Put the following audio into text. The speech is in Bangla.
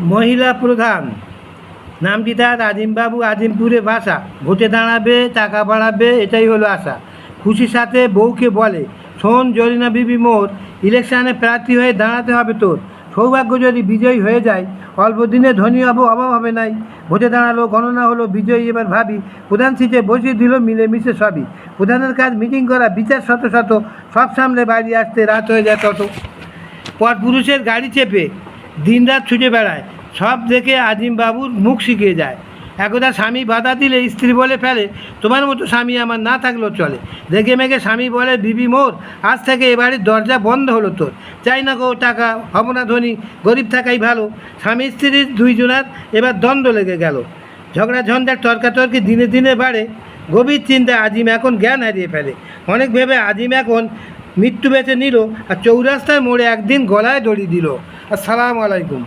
মহিলা প্রধান। নামটি তার আজিমবাবু আজিমপুরে বাসা। ভোটে দাঁড়াবে, টাকা বাড়াবে, এটাই হলো আশা। খুশির সাথে বউকে বলে, শোন জরিনা বিবি মোর, ইলেকশানে প্রার্থী হয়ে দাঁড়াতে হবে তোর। সৌভাগ্য যদি বিজয়ী হয়ে যায়, অল্প দিনে ধনী হব, অভাব হবে নাই। ভোটে দাঁড়াল, গণনা হলো বিজয়ী এবার ভাবি। প্রধান সিটে বসিয়ে দিল মিলেমিশে সবই। প্রধানের কাজ মিটিং করা, বিচার শত শত, সব সামনে বাড়ি আসতে রাত হয়ে যায় তত। পর পুরুষের গাড়ি চেপে দিনরাত ছুটে বেড়ায়। সব দেখে আজিম বাবুর মুখ শিখিয়ে যায়। একদা স্বামী বাধা দিলে স্ত্রী বলে, ফেলে, তোমার মতো স্বামী আমার না থাকলেও চলে। দেখে মেঘে স্বামী বলে, বিবি মোর, আজ থেকে এ বাড়ির দরজা বন্ধ হলো তোর। চাই না গো টাকা, হব না ধনী, গরিব থাকাই ভালো। স্বামী স্ত্রীর দুইজনার এবার দ্বন্দ্ব লেগে গেল। ঝগড়া ঝঞ্ঝাট তর্কাতর্কি দিনে দিনে বাড়ে। গভীর চিন্তা আজিম এখন জ্ঞান হারিয়ে ফেলে। অনেক ভেবে আজিম এখন মৃত্যু বেঁচে নিল আর চৌরাস্তায় মোড়ে একদিন গলায় দড়ি দিল। আসসালামু আলাইকুম।